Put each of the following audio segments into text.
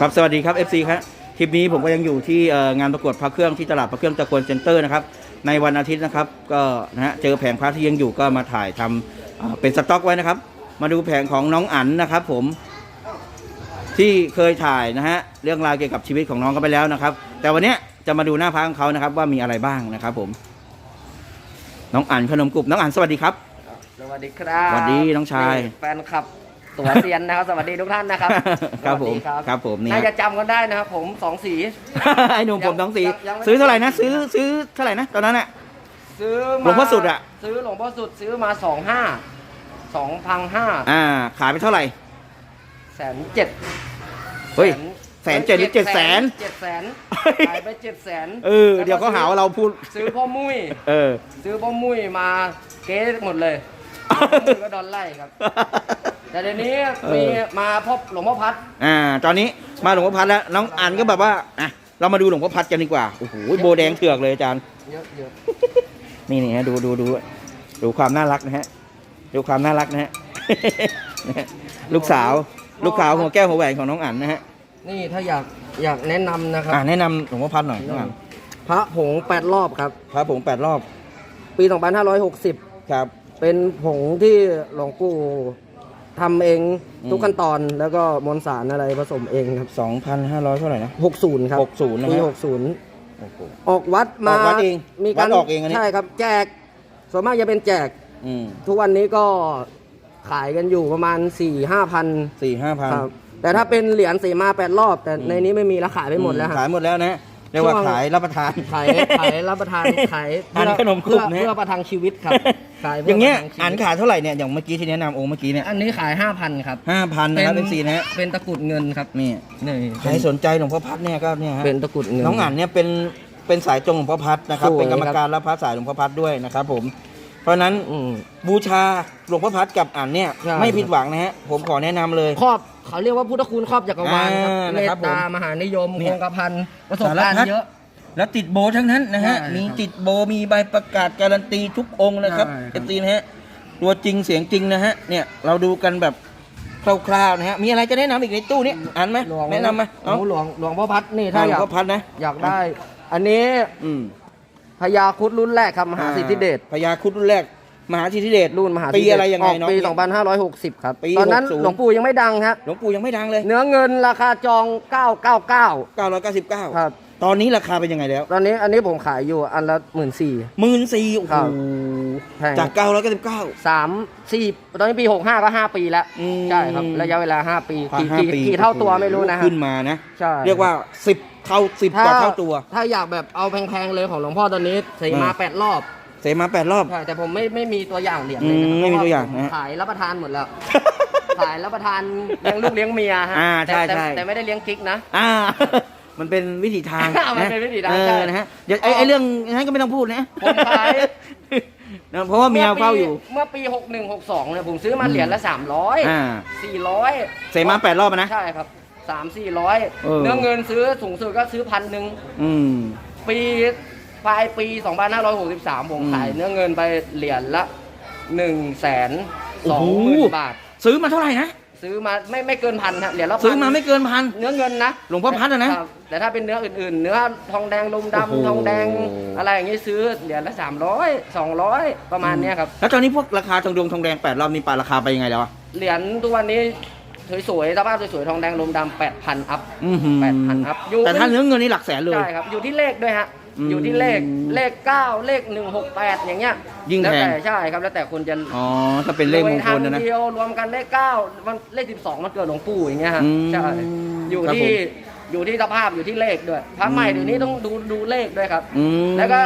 ครับสวัสดีครับ FC ครับคลิปนี้ผมก็ยังอยู่ที่เอ่องานประกวดพระเครื่องที่ตลาดพระเครื่องตะกวนเซ็นเตอร์นะครับในวันอาทิตย์นะครับก็นะฮะเจอแผงพระที่ยังอยู่ก็มาถ่ายทำอ่าเป็นสต็อกไว้นะครับ มาดูแผงของน้องอั๋นนะครับผมที่เคยถ่ายนะฮะเรื่องราวเกี่ยวกับชีวิตของน้องก็ไปแล้วนะครับ แต่วันเนี้ยจะมาดูหน้าพระของเขานะครับ ว่ามีอะไรบ้างนะครับผมน้องอั๋นขนมกรุบน้องอั๋นสวัสดีครับสวัสดีครับสวัสดีน้องชายนี่แฟนคลับ ตัวเซียนนะครับ สวัสดีทุกท่านนะครับครับผมสวัสดีครับครับผมเนี่ย น่าจะจำกันได้นะครับผมสองสี ไอ้หนุ่มผมท้องสียังยังไม่ ซื้อเท่าไหร่นะ ซื้อซื้อเท่าไหร่นะตอนนั้นอะซื้อหลวงพ่อสุดอะ ซื้อหลวงพ่อสุดซื้อมาสองห้าสองพันห้าอ่า ขายไปเท่าไหร่ แสนเจ็ดเฮ้ย แสนเจ็ดหรือเจ็ดแสน เจ็ดแสนเฮ้ย ขายไปเจ็ดแสนเออ เดี๋ยวเขาหาว่าเราพูด ซื้อพ่อมุ้ย เออ ซื้อพ่อมุ้ยมาเก๊หมดเลยพ่อมุ้ยก็โดนไล่ครับ แต่เดี๋ยวนี้เออมีมาพบหลวงพ่อพัดอ่า ตอนนี้มาหลวงพ่อพัดแล้วน้องอันก็แบบว่าอะเรามาดูหลวงพ่อพัดกันดีกว่าโอ้โหโบแดงเถือกเลยอาจารย์เยอะเยอะนี่นี่ฮะดูดูดูดูความน่ารักนะฮะดูความน่ารักนะฮะลูกสาวลูกสาวหัวแก้วหัวแหวนของน้องอันนะฮะนี่ถ้าอยากอยากแนะนำนะครับอ่าแนะนำหลวงพ่อพัดหน่อยน้องอันพระผงแปดรอบครับ พระผงแปดรอบ ปี2560ครับ เป็นผงที่หลวงปู่ ทำเองอืมทุกขั้นตอนแล้วก็มวลสารอะไรผสมเองครับสองพันห้าร้อยเท่าไหร่นะ 60 ครับ60นะปีฮะ60โอ้โหออกวัดมาออกวัดเองมีการวัดออกเองอันนี้ ใช่ครับแจก ส่วนมากจะเป็นแจก อืมทุกวันนี้ก็ขายกันอยู่ประมาณ 4 5พันสี่ห้าพัน ครับแต่ถ้าเป็นเหรียญสีมาแปดรอบ แต่ในนี้ไม่มีแล้วขายไปหมดแล้วคขารับยหมดแล้วนะ เรียกว่าช่วงขายรับประทาน ขายขายรับประทานขายอ่านเพื่อขนมกรุเพื่บอนะเพื่อประทังชีวิตครับขายอเพื่ย่างเงี้ยประทัชีวิต อ่านขายเท่าไหร่เนี่ยอย่างเมื่อกี้ที่แนะนำองค์เมื่อกี้เนี่ยอันนี้ขาย 5,000 ครับ ห้าพันนะครับเป็นสีนะฮะเป็นตะกรุดเงินครับนี่นี่ใครสนใจหลวงพ่อพัดเนี่ยก็เนี่ยฮะเป็นตะกรุดเงิน น้องอ่านเนี่ยเป็นเป็นสายจงหลวงพ่อพัดนะครับสวยเป็นกรรมครับการรับพระสายหลวงพ่อพัดด้วยนะครับผมเพราะฉะนั้นอืม บูชาหลวงพ่อพัดกับอ่านเนี่ยใช่ ไม่ผิดหวังนะฮะผมขอแนะนำเลย ครอบ เขาเรียกว่าพุทธคุณครอบจักรวาลครับอ่าเมนะครับตตาผมมหานิยมเนี่คยงกระพันประสบการณ์สารพัด เยอะ แล้วติดโบทั้งนั้นนะฮะ ใช่ครับมีติดโบมีใบประกาศการันตีทุกองค์นะครับใช่ครับเอฟซีนะฮะ ตัวจริงเสียงจริงนะฮะ เนี่ยเราดูกันแบบคร่าวๆนะฮะ มีอะไรจะแนะนำอีกในตู้นี้อ่านไหมหลวงแนะนำไหมหลวงหลวงหลวงพ่อพัดนี่ถ้าถ้าหลอวงยากพ่อพัดนะอยากได้ อันนี้อืมพญาครุดรุ่นแรกครับมหาสิทธิเดช พญาครุดรุ่นแรก มหาสิทธิเดชรุ่นมหาสิทปีธิเดชอะไรยังไงออกน้องปีเนี่ย2560 ครับ ปีตอนนั้น60 หลวงปู่ยังไม่ดังครับหลวงปู่ยังไม่ดังเลยเนื้อเงินราคาจอง 999 999ครับ ตอนนี้ราคาเป็นยังไงแล้วตอนนี้อันนี้ผมขายอยู่อันละหมื่นสี่ หมื่นสี่โอ้คโหรับ แพงจาก 999 สามสี่ตอนนี้ปีหกห้าก็ห้าปีแล้ว อืม ใช่ครับระยะเวลาห้าปีผ่านกี่ห้ากี่ปีกี่เท่าตัวไม่รู้นะครัขึ้นมานะ ใช่ เรียกว่า 10 เท่า 10 กว่าเท่าตัว ถ้าอยากแบบเอาแพงๆเลยของหลวงพ่อตอนนี้สีมาอ่าแปดรอบ เสมาแปดรอบ ใช่แต่ผมไม่ไม่มีตัวอย่างเหรียญเลยนะอืมไม่มีตัวอย่างนะฮะขายรับประทานหมดแล้ว ขายรับประทานเลี้ยงลูกเลี้ยงเมียฮะอ่าใช่แต่แต่ใช่ แต่ไม่ได้เลี้ยงกิ๊กนะ อ่า มันเป็นวิถีทางมันเป็นวิถีทางเอใช่อนะฮะเดี๋ยวไอ้ไอ้เรื่องนั้นก็ไม่ต้องพูดนะผมขาย นะเพราะว่าเมียเฝ้าอยู่ เมื่อปีหกหนึ่งหกสองเนี่ยผมซื้อมาเหรียญละสามร้อยอ่า สี่ร้อยเสมาแปดรอบอะนะ ใช่ครับสามสี่ร้อยเออ เนื้อเงินซื้อสูงสุดก็ซื้อพันหนึ่ง อืม ปี ปลายปี 2563ผมอืมขายเนื้อเงินไปเหรียญละ1นึ่งแสนโอ้สองโหหมื่นบาท ซื้อมาเท่าไหร่นะ ซื้อมาไม่ไม่เกินพันฮะเหรียญละพันซื้อมาไม่เกินพัน เนื้อเงินนะ หลวงพ่อพัดอะนะครับแต่ถ้าเป็นเนื้ออื่นๆ เนื้อทองแดงลมโอ้โหดำทองแดงอะไรอย่างงี้ซื้อเหรียญละ300 200 ประมาณเนี้ยครับ แล้วตอนนี้พวกราคาทองดวงทองแดงแปดรอบนี่ปลาราคาไปยังไงแล้วอะเหรียญทุกวันนี้สวยๆสภาพสวยๆ ทองแดงลมดำ8,000อัพอื้อหือ8,000อัพอยู่แต่ถ้าเนื้อเงินนี่หลักแสนเลย ใช่ครับ อยู่ที่เลขด้วยฮะ อืมอยู่ที่เลขเลข9เลข168อย่างเงี้ยยิ่งแล้วแพงแต่ใช่ครับแล้วแต่คนจะอ๋อถ้าเป็นเลขมงคลรวยนะทานะงเดียวรวมกันเลขเก้ามันเลขสิบสองมันเกิดหลวงปู่อย่างเงี้ยฮะอืมใช่อยู่ครับที่ผมอยู่ที่สภาพอยู่ที่เลขด้วยพระใหม่อืม เดี๋ยวนี้ต้องดูดูเลขด้วยครับ อืม แล้วก็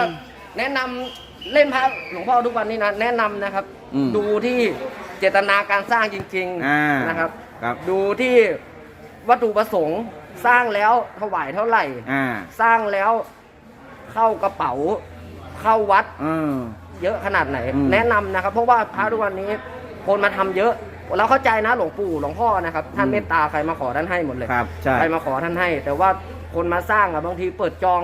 แนะนำเล่นพระหลวงพ่อทุกวันนี้นะแนะนำนะครับ อืม ดูที่เจตนาการสร้างจริงอ่าๆนะครับ ครับดูที่วัตถุประสงค์สร้างแล้วถวายเท่าไหร่ อ่า สร้างแล้ว เข้ากระเป๋าเข้าวัดอืม เยอะขนาดไหน อืม แนะนำนะครับ เพราะว่าพระทุกวันนี้คนมาทำเยอะ เราเข้าใจนะหลวงปู่หลวงพ่อนะครับ ท่านเมตตาใครมาขอท่านให้หมดเลย ครับ ใช่ ใครมาขอท่านให้ แต่ว่าคนมาสร้างอะบางทีเปิดจอง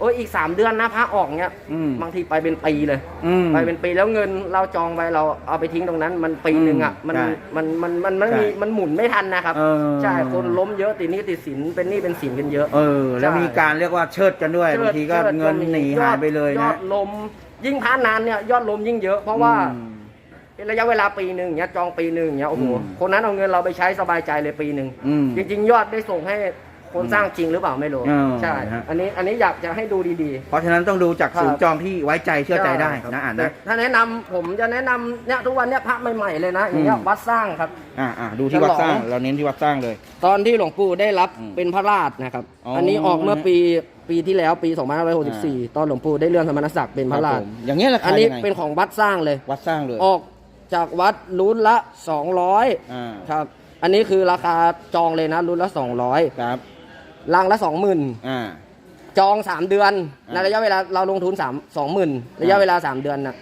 โอ้ยอีกสามเดือนนะพระออกเนี้ยอืมบางทีไปเป็นปีเลย อืม ไปเป็นปีแล้วเงินเราจองไปเราเอาไปทิ้งตรงนั้น มันปีหนึ่งอะอืมมันใช่มันมันมันมันใช่มีมันหมุนไม่ทันนะครับเออ ใช่คนล้มเยอะติดหนี้ติดสินเป็นหนี้เป็นสินกันเยอะ เออ แล้วใช่มีการเรียกว่าเชิดกันด้วยบางทีก็ชิดเงินมีหนีหายไปเลยยอนะดลมยิ่งพระนานเนี่ยยอดลมยิ่งเยอะเพราะว่าอืม เป็นระยะเวลาปีหนึ่งเนี้ยจองปีหนึ่งเนี้ยโอ้โหอืมคนนั้นเอาเงินเราไปใช้สบายใจเลยปีหนึ่งอืม จริง ๆ ยอดได้ส่งให้ คนสร้างจริงหรือเปล่าไม่รู้อืมใช่ฮะ อันนี้อันนี้อยากจะให้ดูดีๆเพราะฉะนั้นต้องดูจากครับ ศูนย์จองที่ไว้ใจเชื่อใจได้ครับนะอ่านแต่นะ ถ้าแนะนำผมจะแนะนำเนี่ยทุกวันเนี่ยพระใหม่ๆเลยนะอย่างเงี้ยอืม วัดสร้างครับ อ่าอ่าดูที่วัดสร้างฉลอง เราเน้นที่วัดสร้างเลย ตอนที่หลวงปู่ได้รับอืมเป็นพระราชนะครับ อ๋ออั อันนี้ออกเมื่อปีปีที่แล้วปี 2564 ตอนหลวงปู่ได้เลื่อนสมณศักดิ์เป็นพระราคชบผมอย่างเงี้ยราอัคานนี้ยังไงเป็นของวัดสร้างเลย วัดสร้างเลยออกจากวัดรุ่นละ 200 อ่าครับ อันนี้คือราคาจองเลยนะรุ่นละ 200 ครับ รังละ20,000อ่า จอง3เดือนอ่าในระยะเวลาเราลงทุน3 20,000ระยะเวลา3เดือนน่ะ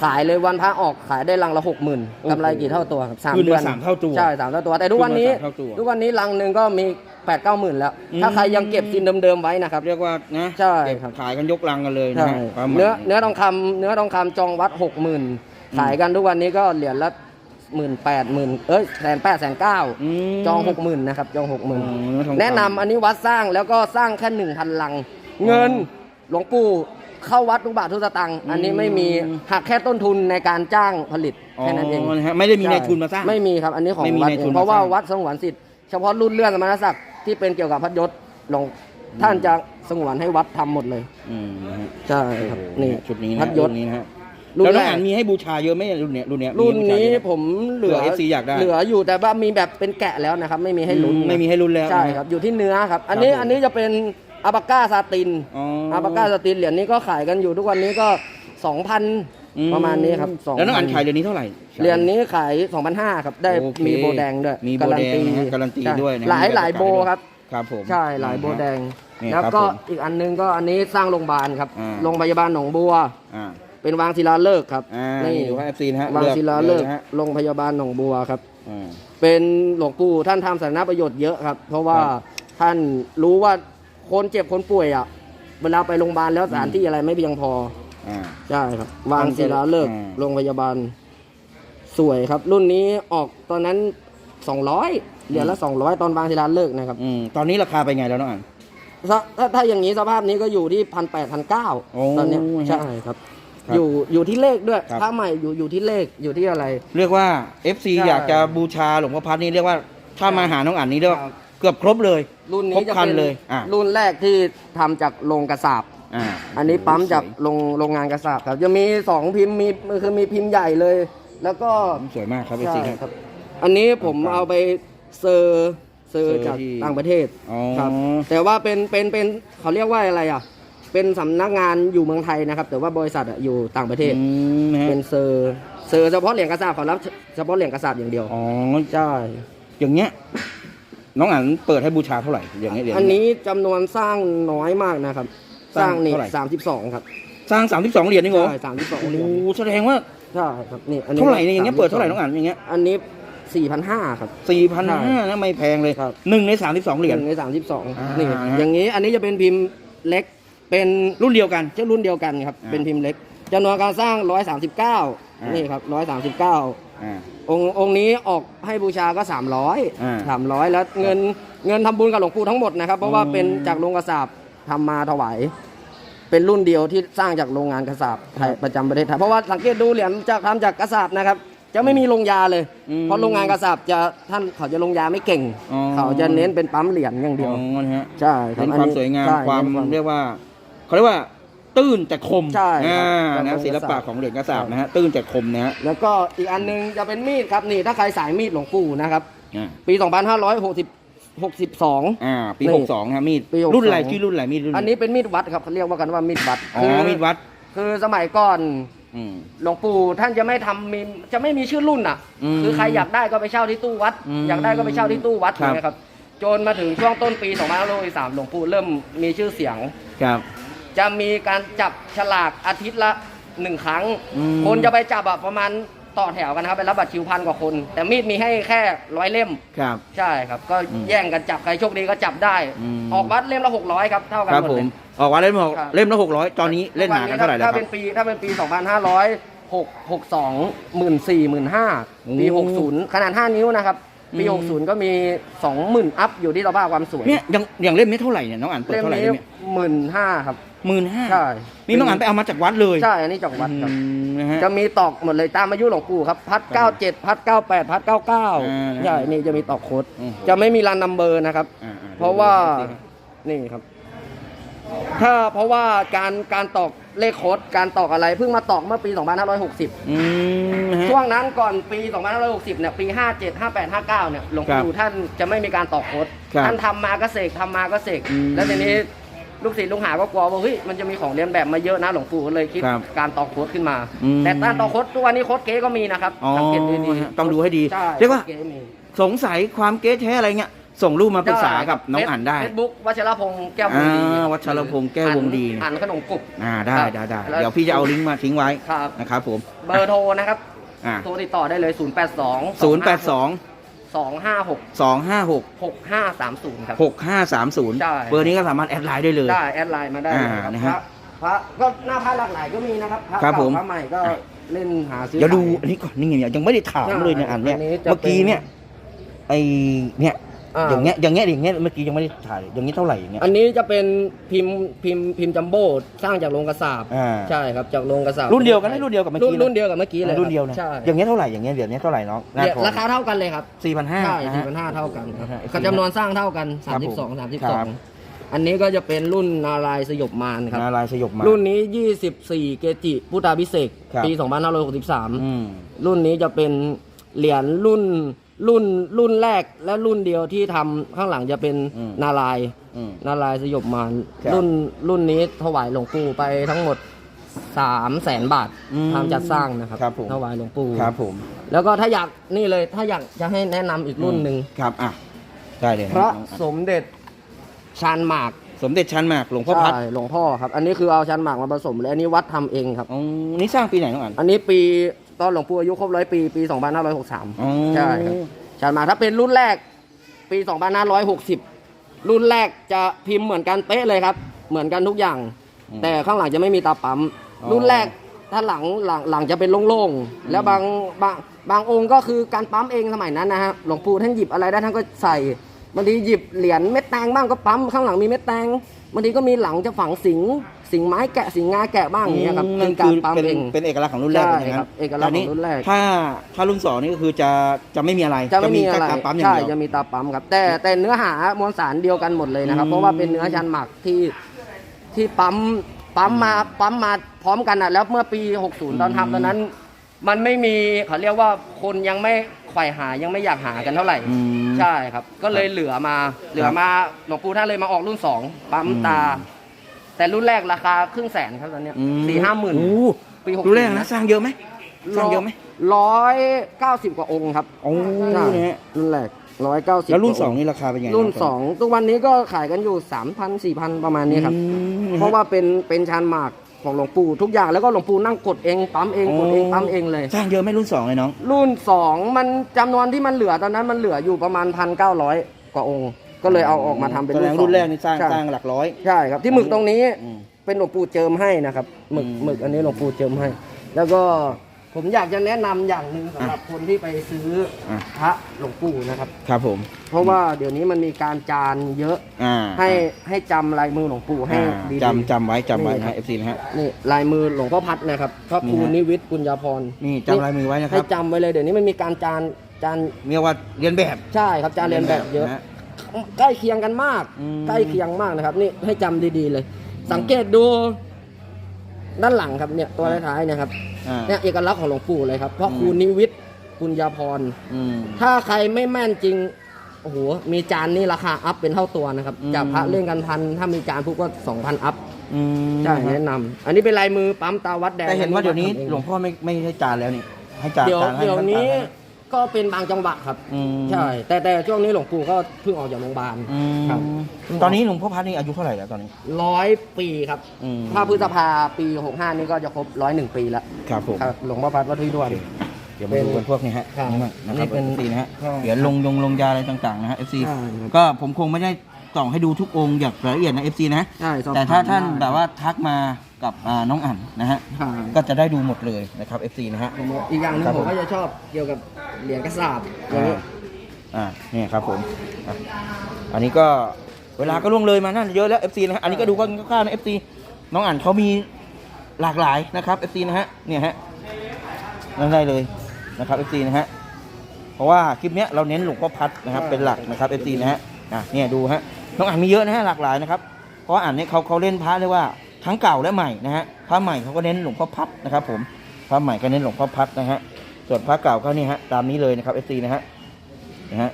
ขายเลยวันพระออกขายได้รังละ60,000กำไรกี่เท่าตัวครับสามขึ้นเดือมานสามเท่าตัวใช่สามเท่าตัว แต่ทุกวันนี้ ขึ้นมาสามเท่าตัวทุกวันนี้รังหนึ่งก็มี8ปดเก้าหมื่นแล้ว อืม ถ้าใครยังเก็บซินเดิมๆไว้นะครับ เรียกว่านะใช่เก็บครับ ขายกันยกลังกันเลยนะใช่ฮะความหมาย เนื้อเนื้อทองคำเนื้อทองคำจองวัดหกหมื่นขายกันทุกวันนี้ก็เหรียญละ หมื่นแปดหมื่นเอ้ยแสนแปดแสนเก้ามจองหกหมื่นนะครับ จองหกหมื่นอ๋อเนื้อทองคำแนะนำอันนี้วัดสร้างแล้วก็สร้างแค่หนึ่งพันลัง เงินหลวงปู่เข้าวัดทุกบาททุกสตังค์อันนี้ไม่มีหักแค่ต้นทุนในการจ้างผลิตอ๋อแค่นั้นเองนะฮะไม่ได้มีในายทุนมาสร้าง ไม่มีครับ อันนี้ของไม่มีวัดในเอทุนงมาเพราะว่าสร้าง วัดสงวนสิทธิ์เฉพาะรุ่นเรื่องสมณศักดิ์ที่เป็นเกี่ยวกับพัดยศหลวงท่านจะสงวนให้วัดทำหมดเลย อืมนะฮะใช่ครับโอ้โหนี่ชุดนี้นะพัดยศ รุ่นนี้นะฮะ รุ่นแล้วน้องแรกอ่านมีให้บูชาเยอะไหมรุ่นเนี้ยรุ่นเนี้ยรุ่นมีให้บูชานี้เยอะไหผมเหลือเผื่อ FC อยากได้ เหลืออยู่แต่ว่ามีแบบเป็นแกะแล้วนะครับ ไม่มีให้ลุ้นอืมไม่มีให้ลุ้นแล้ว ใช่นะฮะครับ อยู่ที่เนื้อครับ อันนี้ครับผมอันนี้จะเป็นอาบาก้าซาตินอ๋ออาบาก้าซาตินเหรียญนี้ก็ขายกันอยู่ทุกวันนี้ก็ อื2,000 ประมาณนี้ครับแล้วน้องอ่าน2,000ขายเหรียญนี้เท่าไหร่ เหรียญนี้ขาย2,500ครับ ได้โอเคมีโบแดงด้วยมีโบแดงนะฮะการันตีใช่ด้วยนะหลายมีหลายประกาศโบด้วยครับ ครับผมใช่หลายโบแดง นี่แล้วครับก็ผมอีกอันนึงก็อันนี้สร้างโรงพยาบาลครับ อ่า โรงพยาบาลหนองบัว อ่า เป็นวางศิลาฤกษ์ครับอ่านี่นี่ดูให้ FC นะฮะวางศิลาฤกษ์นะฮะโรงพยาบาลหนองบัวครับ อ่า เป็นหลวงปู่ท่านทำสาธารณประโยชน์เยอะครับ เพราะว่าครับท่านรู้ว่าคนเจ็บคนป่วยอะ เวลาไปโรงพยาบาลแล้วสถานที่อะไรไม่เพียงพออ่า ใช่ครับ วางศิลาฤกษ์อ่า โรงพยาบาล สวยครับ รุ่นนี้ออกตอนนั้นสองร้อยเหรียญละสองร้อยตอนวางศิลาฤกษ์นะครับอืมตอนนี้ราคาไปไงแล้วน้องอ่านถ้าถ้าถ้าอย่างนี้สภาพนี้ก็อยู่ที่พันแปดพันเก้าโอ้ตอนเนี้ยฮะใช่ครับ ครับอยู่อยู่ที่เลขด้วยครับถ้าใหม่อยู่อยู่ที่เลขอยู่ที่อะไร เรียกว่า FC ใช่อยากจะบูชาหลวงพ่อพัดนี่เรียกว่าถ้ามาหาน้องอ่านนี่เรียกว่าครับ เกือบครบเลย รุ่นครนี้บจะคันเป็นเลยอะ รุ่นแรกที่ทำจากโรงกระสาบ อ่าอันนี้ปั๊มจากโรงโรงงานกระสาบครับจะมีสองพิมพ์มีคือมีพิมพ์ใหญ่เลย แล้วก็สวยมากครับ FC ใช่ครับครับอันนี้ผมต่างๆเอาไปเซอร์เซอเซอร์ร์จากที่ ต่างประเทศอ๋อ ครับ แต่ว่าเป็นเป็นเป็นเขาเรียกว่าอะไรอะ เป็นสำนักงานอยู่เมืองไทยนะครับ แต่ว่าบริษัทอะอยู่ต่างประเทศ อืมนะฮะเป็นเซอร์เซอร์เฉพาะเหรียญกระสาบเขารับเฉพาะเหรียญกระสาบอย่างเดียวอ๋อใช่อย่างเงี้ย น้องอ่านเปิดให้บูชาเท่าไหร่อย่างเงี้ยเดี๋ยว อันนี้จำนวนสร้างน้อยมากนะครับสร้างนี่เท่าไหร่ สามสิบสองครับสร้าง32เหรียญนี่เหรอใช่สามสิบสองโอ้เหรียญโหแสดงว่าใช่ครับนี่อันนี้เท่าไหร่เนี่ยอย่างเงี้ยเปิดเท่าไหร่น้องอ่านอย่างเงี้ยอันนี้สี่พันห้าครับ สี่พันห้านะไม่แพงเลยครับ หนึ่งใน32เหรียญ หนึ่งในสามสิบสองอ่านี่ฮะอย่างนี้อันนี้จะเป็นพิมพ์เล็ก เป็นรุ่นเดียวกันเจ้ารุ่นเดียวกันครับ อ่าเป็นพิมพ์เล็กจำนวนการสร้างร้อยสามสิบเก้าอ่านี่นี่ครับร้อยสามสิบเก้าอ่า องค์องค์นี้ออกให้บูชาก็ 300 อ่า300 แล้วเงินเงินทำบุญกับหลวงปู่ทั้งหมดนะครับ เพราะว่าอืม เป็นจากโรงกระสาบทำมาถวาย เป็นรุ่นเดียวที่สร้างจากโรงงานกระสาบไทยประจำประเทศไทยเพราะว่าสังเกตดูเหรียญจากทำจากกระสาบนะครับ จะไม่มีลงยาเลย อืมเพราะโรงงานกระสาบจะท่านเขาจะลงยาไม่เก่ง อ๋อ เขาจะเน้นเป็นปั๊มเหรียญอย่างเดียว อ๋อนะฮะใช่รับเน้นอัความสวยงามใช่ความน้น เรียกว่า เขาเรียกว่าตื้นแต่คมใช่ครับอ่าจากนะโรงกระสาบศิลปะของเหรียญกระสาบนะฮะตื้นแต่คมนะฮะแล้วก็อีกอันนึงจะเป็นมีดครับนี่ถ้าใครสายมีดหลวงปู่นะครับ อ่าปี 2562 อ่าปีนี่หกสองฮะมีดปี62 รุ่นอะไรชื่อรุ่นอะไรมีดรุ่นอันนี้เป็นมีดวัดครับเขาเรียกว่ากันว่ามีดวัดอ๋อคืมีดวัด คือสมัยก่อนอืม หลวงปู่ท่านจะไม่ทำมีจะไม่มีชื่อรุ่นอะ อืมคือใครอยากได้ก็ไปเช่าที่ตู้วัด อืมอยากได้ก็ไปเช่าที่ตู้วัดครับ นะครับจนมาถึงช่วงต้นปี 2563หลวงปู่เริ่มมีชื่อเสียง ครับ จะมีการจับฉลากอาทิตย์ละหนึ่งครั้ง อืม คนจะไปจับอะประมาณต่อแถวกันนะครับไปรับบัตรคิวพันกว่าคน แต่มีดมีให้แค่ร้อยเล่ม ครับ ใช่ครับ ก็อืมแย่งกันจับใครโชคดีก็จับได้ อืม ออกวัดเล่มละหกร้อยครับเท่ากันครับหมดผเลม ย ออกวันเล่มหกครับ เล่มละหกร้อยตอนนี้เล่นหนากันเท่าไหร่แล้วคถ้ารับ เป็นปีถ้าเป็นปี2500 6 62 14 15ปี โอ้60 ขนาด 5 นิ้วนะครับ ปี อืม 60 ก็มี 20,000 อัพอยู่ที่สภาพความสวยเนี่ยอย่างอย่างเล่มนี้เท่าไหร่เนี่ยน้องอ่านเปิดเล่มเท่าไหร่นี้เล่มเนี่ยหมื่นห้าครับ หมื่นห้าใช่ นี่น้องอ่านไปเอามาจากวัดเลยใช่ อันนี้จากวัดครับ อืมนะฮะ จะมีตอกหมดเลยตามอายุหลวงปู่ครับ พัด 97 พัด 98 พัดอ่า99 ใช่ นี่จะมีตอกโค้ดโอ้โหจะไม่มีรันนัมเบอร์นะครับ อ่ๆเพราะว่านี่ครับ ถ้าเพราะว่าการการตอกเลขโค้ดการตอกอะไรเพิ่งมาตอกเมื่อปี 2560 อืมนะฮะ ช่วงนั้นก่อนปี 2560 เนี่ย ปี 57 58 59 เนี่ย หลวงครับปู่ท่านจะไม่มีการต่อโค้ดครับท่านทำมาก็เสกทำมาก็เสก อืมแล้วทีนี้ ลูกศิษย์ลูกหาก็กลัวว่าเฮ้ยมันจะมีของเรียนแบบมาเยอะนะหลวงปู่ก็เลยคิดครับการต่อโค้ดขึ้นมา อืม แต่การต่อโค้ดทุกวันนี้โค้ดเก๊ก็มีนะครับอ๋อสังเกตดีฮะต้องดูให้ดี ใช่เรียกว่า โค้ดเก๊มีสงสัยความเก๊แท้อะไรเงี้ย ส่งรูปมาปรึกษากับน้องอ่านได้ เฟซบุ๊กวัชรพงษ์แก้ววงดีอ่าวัชรพงษ์แก้ววงดี อ่านขนมกรุบ อ่าได้ครับได้ได้แล้ว เดี๋ยวพี่จะเอาลิงก์มาทิ้งไว้ครับนะครับผมเบอร์โทรนะครับอ่าโทรติดต่อได้เลย 082ศูนย์ แปดสอง256สองห้าหก6530 ครับหกห้าสามศูนย์ใช่ เบอร์นี้ก็สามารถแอดไลน์ได้เลย ได้แอดไลน์มาได้อ่าเลยครับนะพฮะระพระก็หน้าพระหลากหลายก็มีนะครับพระครับเก่าผม พระใหม่ก็เล่นหาซื้อเดี๋ยวดูขาย อันนี้ก่อนนี่ไงยังไม่ได้ถามเลยเนี่ยอันเนี้ยอันนี้จะเมื่อกี้เป็นเนี่ยไอเนี่ย อ่า อย่างเงี้ยอย่างเงี้ยอย่างเงี้ยเมื่อกี้ยังไม่ได้ถ่ายอย่างงี้เท่าไหร่อย่างเงี้ย อันนี้จะเป็นพิมพ์พิมพ์พิมพ์จัมโบ้สร้างจากโรงกระสาบอ่า ใช่ครับจากโรงกระสาบรุ่นเดียวกันไหมรุ่นเดียวกับเมื่อกี้รุ่นนะรุ่นเดียวกับเมื่อกี้เลยรุ่นเดียวนะใช่อย่างเงี้ยเท่าไหร่อย่างเงี้ยเดี๋ยวนี้เท่าไหร่น้องหน้าเนี่ยทองราคาเท่ากันเลยครับสี่พันห้า ใช่นะสี่ฮะพันห้าเท่ากันนะฮะกับจำนวนสร้างเท่ากันครั32บผมครับ32อันนี้ก็จะเป็นรุ่นนารายณ์สยบมารครับ นาลายณ์สยบมารุ่นนี้ 24 เกจิพุทธาพิเศษกครับ ปีอื2563มรุ่นนี้จะเป็นเหรียญรุ่น รุ่นรุ่นแรกและรุ่นเดียวที่ทำข้างหลังจะเป็นอืม นารายณ์อืม นารายณ์สยบมารครับรุ่นรุ่นนี้ถวายหลวงปู่ไปทั้งหมดสามแสนบาทอืมทำจัดสร้างนะครับครับผม ถวายหลวงปู่ครับผมแล้วก็ถ้าอยากนี่เลยถ้าอยากจะให้แนะนำอีกรุ่นหนึ่งครับอะได้เลยนพระน้องอ่สมเด็จชานหมากสมเด็จชันหมากหลวงพ่อพัดใช่หลวงพ่อครับ อันนี้คือเอาชานหมากมาผสมเลยอันนี้วัดทำเองครับ อ๋อนี่สร้างปีไหนน้องอ่านอันนี้ปี ตอนหลวงปู่อายุครบร้อยปี ปี 2563อ๋อใช่ครับชานหมากถ้าเป็นรุ่นแรกปี 2560 รุ่นแรกจะพิมพ์เหมือนกันเป๊ะเลยครับ เหมือนกันทุกอย่าง แต่ข้างหลังจะไม่มีตาปั๊ม รุ่นแรกถ้าหลังหลังหลังจะเป็นโล่งๆ แล้วบางบางบางองค์ก็คือการปั๊มเองสมัยนั้นนะฮะหลวงปู่ท่านหยิบอะไรได้ท่านก็ใส่บางทีหยิบเหรียญเม็ดแตงบ้างก็ปั๊มข้างหลังมีเม็ดแตงบางทีก็มีหลังจะฝังสิง สิงไม้แกะสิงงาแกะบ้างอย่างเงี้ยครับอืมเป็นการปั๊มเป็นเอง เป็นเอกลักษณ์ของรุ่นแรกใช่เป็นอย่างครันั้บนเอกลักษณ์ของรุ่นแรก ถ้าถ้ารุ่นสองนี่ก็คือจะจะไม่มีอะไรจะไม่มีอะไรแค่การปั๊มอย่างใช่เดียว จะมีตาปั๊มครับ แต่แต่เนื้อหามวลสารเดียวกันหมดเลยนะครับ อืม เพราะว่าเป็นเนื้อชันหมักที่ที่ปั๊มปั๊มมาปั๊มมาพร้อมกันอะแล้วเมื่อปี 60 ตอนทำตอนนั้น มันไม่มีเขาเรียกว่าคนยังไม่ใฝ่หายังไม่อยากหากันเท่าไหร่ อืม ใช่ครับ ก็เลยเหลือมา เหลือมาหลวงปู่ท่านเลยมาออกรุ่นสองปั๊มอืม ตา แต่รุ่นแรกราคาครึ่งแสนครับตอนเนี้ยอืสี่ห้าหมื่นโอ้ปีหกรุ่นแรกนะสร้างเยอะไหมสร้างเยอะไหมร้อยเก้าสิบกว่าองค์ครับโอ้ใช่นะฮะรุ่นแรกร้อยเก้าสิบแล้วรุ่นสองนี่ราคาเป็นไงรุ่นคบสองทุกวันนี้ก็ขายกันอยู่สามพันสี่พันประมาณนี้ครับ อืม เพราะว่าเป็นเป็นชานหมากของหลวงปู่ทุกอย่างแล้วก็หลวงปู่นั่งกดเองปั๊มเองกดเองปั๊มเองเลย สร้างเยอะไหมรุ่นสองเลยน้องรุ่นสองมันจำนวนที่มันเหลือตอนนั้นมันเหลืออยู่ประมาณพันเก้าร้อยกว่าองค์ ก็เลยเอาออกมาทำเป็นแสดรุ่นงสองรุ่นแรกนี่สร้างใช่สร้างหลักร้อย ใช่ครับที่หมึกตรงนี้อืมเป็นหลวงปู่เจิมให้นะครับหมึกอืม หมึกอันนี้หลวงปู่เจิมให้ แล้วก็ผมอยากจะแนะนำอย่างหนึ่งสำหรับคนที่ไปซื้ออะพระหลวงปู่นะครับ ครับผม เพราะว่าเดี๋ยวนี้มันมีการจานเยอะอ่าให้ให้จำลายมือหลวงปู่ให้อ่าดีๆ จำจำไว้จำไว้นี่นะเอฟซีนะฮะ นี่ลายมือหลวงพ่อพัดนะครับพระครูนี่ฮะ นิวิทย์กุญญาพรนี่จำลายมือไว้นะคให้รับจำไว้เลยเดี๋ยวนี้มันมีการจานจานเรียกว่าเรียนแบบ ใช่ครับจานเรียนแบบเยอะนฮ ใกล้เคียงกันมาก อืม ใกล้เคียงมากนะครับ นี่ให้จำดีๆเลย สังเกตดู ด้านหลังครับเนี่ยตัวท้ายๆเนี่ยครับอ่า เนี่ยเอกลักษณ์ของหลวงปู่เลยครับ เพราะอืมครูนิวิทย์กุญญาพร อืม ถ้าใครไม่แม่นจริง โอ้โห มีจานนี่ราคาอัพเป็นเท่าตัวนะครับ อืม จากพระเล่นกันพัน ถ้ามีจานปุ๊บก็สองพันอัพอืมใช่แนะนำอันนี้เป็นลายมือปั๊มตาวัดแดงแต่เห็นว่าเดี๋ยวนี้ทำองหลวงพ่อไม่ไม่ให้จานแล้วนี่ ให้จานเดี๋ยวจานให้เดี๋ยวท่านี้จาให้ ก็เป็นบางจังหวะครับ อืมใช่ แต่แต่ช่วงนี้หลวงปู่ก็เพิ่งออกจากโรงพยาบาลอืมครับตอนนี้หลวงพ่อพัดนี่อายุเท่าไหร่แล้วตอนนี้ ร้อยปีครับอืม ถ้าพฤษภาปี 65 นี่ก็จะครบร้อยหนึ่งปีแล้วครับผม ครับหลวงพ่อพัดวัดทุ่ยด้วน เดี๋ยวมาดูกันพวกนี้ฮะครับนี่มั่งนะครับนี่เป็นเอฟซีนะฮะห้องเหรียญลงยงลงยาอะไรต่างๆนะฮะเอฟซีใช่ครับ ก็ผมคงไม่ได้ส่องให้ดูทุกองค์อย่างละเอียดนะเอฟซีนะ ใช่สอบแต่ถ้าถมท่านได้แบบว่าทักมา กับอ่าน้องอั๋นนะฮะค่ะก็จะได้ดูหมดเลยนะครับ FC นะฮะ ผมอีกอย่างหนึงครับผผมม ก็จะชอบเกี่ยวกับเหรียญกระสาบอย่างอ่านี้ อ่าเนี่ยครับผมอะอันนี้ก็เวลาก็ล่วงเลยมานั่นเยอะแล้ว FC นะฮะ อันนี้ก็ดูกันคร่าวๆนะ FC น้องอั๋นเขามีหลากหลายนะครับ FC นะฮะ เนี่ยฮะนั่นได้เลยนะครับ FC นะฮะ เพราะว่าคลิปเนี้ยเราเน้นหลวงพ่อพัดนะครับ เป็นหลักนะครับ FC นะฮะ อะเนี่ยดูฮะ น้องอั๋นมีเยอะนะฮะหลากหลายนะครับ เพราะว่าอั๋นเนี่ยเขาเขาเล่นพระเรียกว่า ทั้งเก่าและใหม่นะฮะพระใหม่เขาก็เน้นหลวงพ่อพัดนะครับ ผมพระใหม่ก็เน้นหลวงพ่อพัดนะฮะส่วนพระเก่าก็นี่ฮะตามนี้เลยนะครับ FC นะฮะนะฮะ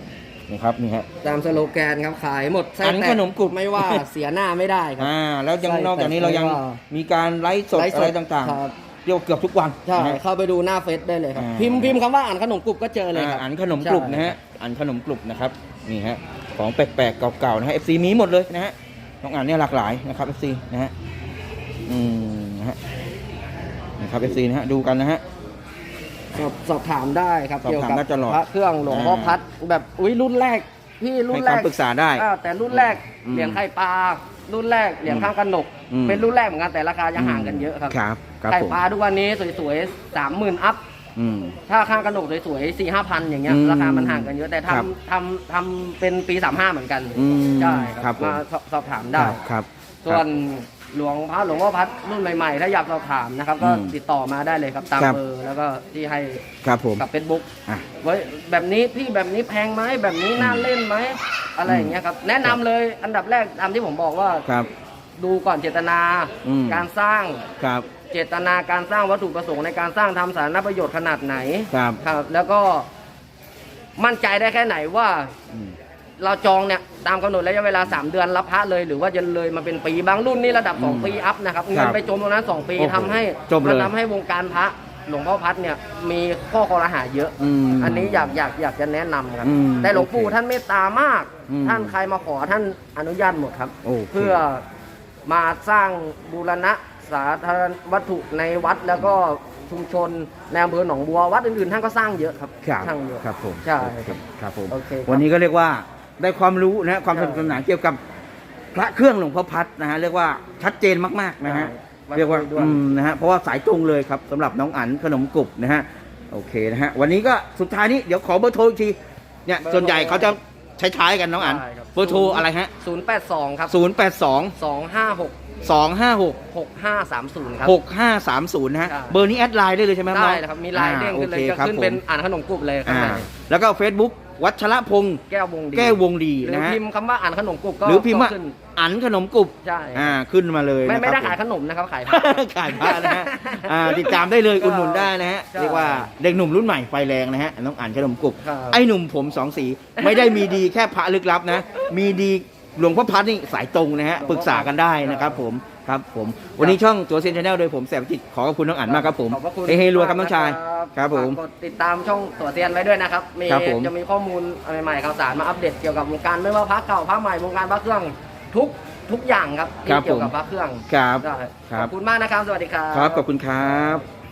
นี่ครับนี่ฮะ ตามสโลแกนครับขายหมดไส้อันแตขนมกรุบ ไม่ว่าเสียหน้าไม่ได้ครับ อ่าแล้วยังใช่นอกจากนี้เรายังแต่ว่ามีการไลฟ์สดไลฟ์สอะไรดต่างครับ ๆเรียกว่าเกือบทุกวันใช่นะฮะ เข้าไปดูหน้าเฟซได้เลยครับ อ่า พิมพ์พิมพ์คำว่าอ่านขนมกรุบก็เจอเลยครับ อ่าอันขนมกรุบนะฮะอันขนมกรุบนะครับนี่ฮะของแปลกๆเก่าๆนะฮะ FC มีหมดเลยนะฮะน้องอ่านเนี่ยหลากหลายนะครับ FC นะฮะ อืมนะฮะนี่ครับ FC นะฮะดูกันนะฮะ สอบสอบถามได้ครับสอบถามเกี่ยวกัได้ตลอดพระเครื่องหลวงพ่อพัดแบบอุ้ยรุ่นแรกพี่รุ่ให้นแรคำกปรึกษาได้อ่าแต่รุ่นแรกอืมเหรียญไข่ปลารุ่นแรกเหรียญข้างกระหนก อืม เป็นรุ่นแรกเหมือนกันแต่ราคายังห่างกันเยอะครับครับครับไข่ผมปลาทุกวันนี้สวยๆสามหมื่นอัพ อืม ถ้าข้างกระหนกสวยๆสี่ห้าพันอย่างเงี้ยอืมราคามันห่างกันเยอะแต่ครับทำทำทำเป็นปีสามห้าเหมือนกันอืมใช่ครับผม มาสอบสอบถามได้ ครับครับส่วน หลวงพระหลวงพ่อพัดรุ่นใหม่ๆ ถ้าอยากสอบถามนะครับ ก็อืมติดต่อมาได้เลยครับตามครับ เบอร์แล้วก็ที่ให้ครับผมกับเฟซบุ๊กอะ ไว้แบบนี้พี่แบบนี้แพงไหมแบบนี้น่าเล่นไหมอะไรอย่างเงี้ยครับแนะนำเลยอันดับแรกตามที่ผมบอกว่าครับ ดูก่อนเจตนา อืม การสร้างครับ เจตนาการสร้างวัตถุประสงค์ในการสร้างทำสาธารณประโยชน์ขนาดไหนครับ ครับ แล้วก็มั่นใจได้แค่ไหนว่า อืม เราจองเนี่ยตามกำหนดระยะเวลา 3 เดือนรับพระเลยหรือว่าจะเลยมาเป็นปีบางรุ่นนี่ระดับอืม2ปีอัพนะครับครับเงินไปจมตรงนั้น 2 ปีโอ้โหทำให้จบเลย มันทำให้วงการพระหลวงพ่อพัดเนี่ยมีข้อคอรหาเยอะอืมอันนี้อยากอยากอยากจะแนะนำครับ อืมแต่หลวงปู่โอเคท่านเมตตามาก อืมท่านใครมาขอท่านอนุญาตหมดครับ โอเคเพื่อมาสร้างบูรณะสาธารณวัตถุในวัดแล้วก็ชุมชนในอำเภอหนองบัววัดอื่นๆ ท่านก็สร้างเยอะครับครับ สร้างเยอะครับผมใช่ครับครับผม โอเคครับ วันนี้ก็เรียกว่า ได้ความรู้นะฮะความใช่สนุกสนานเกี่ยวกับพระเครื่องหลวงพ่อพัดนะฮะเรียกว่าชัดเจนมากๆนะฮะใช่เรียกว่าด้วย อืมนะฮะเพราะว่าสายตรงเลยครับสำหรับน้องอั๋นขนมกรุบนะฮะโอเคนะฮะวันนี้ก็สุดท้ายนี้เดี๋ยวขอเบอร์โทรอีกทีเนี่ยเบอร์โทรส่วนใหญ่เขาจะใช้ท้ายๆกันน้องอั๋นได้ครับ เบอร์โทรอะไรฮะ082 ครับศูนย์แปดสอง256สองห้าหก6530 ครับ หกห้าสามศูนย์นะฮะใช่ เบอร์นี้แอดไลน์ได้เลยใช่ไหมครับได้น้องเลยครับ มีลายเด้งขึ้นเลยอ่าจะโอคครับขึ้นเป็นผมอ่านขนมกรุบเลยข้างอ่าในแล้วก็ Facebook วัชระพงศ์แก้ววงดีแก้ววงดีหรือนะฮะพิมพ์คำว่าอ่านขนมกรุบก็หรือพิมพ์ว่าก็ขึ้น อันขนมกรุบใช่ อ่าขึ้นมาเลยไม่นะไม่คได้รับขายผมขนมนะครับขายผ้าขายผ้านะฮะอ่าติดตามได้เลยก็อุดหนุนได้นะฮะใช่เรียกว่าเด็กหนุ่มรุ่นใหม่ไฟแรงนะฮะน้องอ่านขนมกรุบครับ ไอ้หนุ่มผมสองสีไม่ได้มีดีแค่พระลึกลับนะ มีดีหลวงพ่อพัดนี่สายตรงนะฮะปรึกษากันได้นะครับผมครับผมวันนี้ช่องตัวเซนชาแนลโดยผมแสบจิตขอขอบคุณน้องอ่านมากครับผมขอบพระคุณเฮ้ยๆรวยครับน้องชาย ครับผมฝากกดติดตามช่องตัวเซียนไว้ด้วยนะครับ มีครับผมจะมีข้อมูลอะไรใหม่ข่าวสารมาอัปเดตเกี่ยวกับวงการไม่ว่าพระเก่าพระใหม่วงการพระเครื่องทุกทุกอย่างครับที่ครับเกี่ยวกับผม พระเครื่องครับ ได้ครับขอบคุณมากนะครับ สวัสดีครับ ครับขอบคุณครับ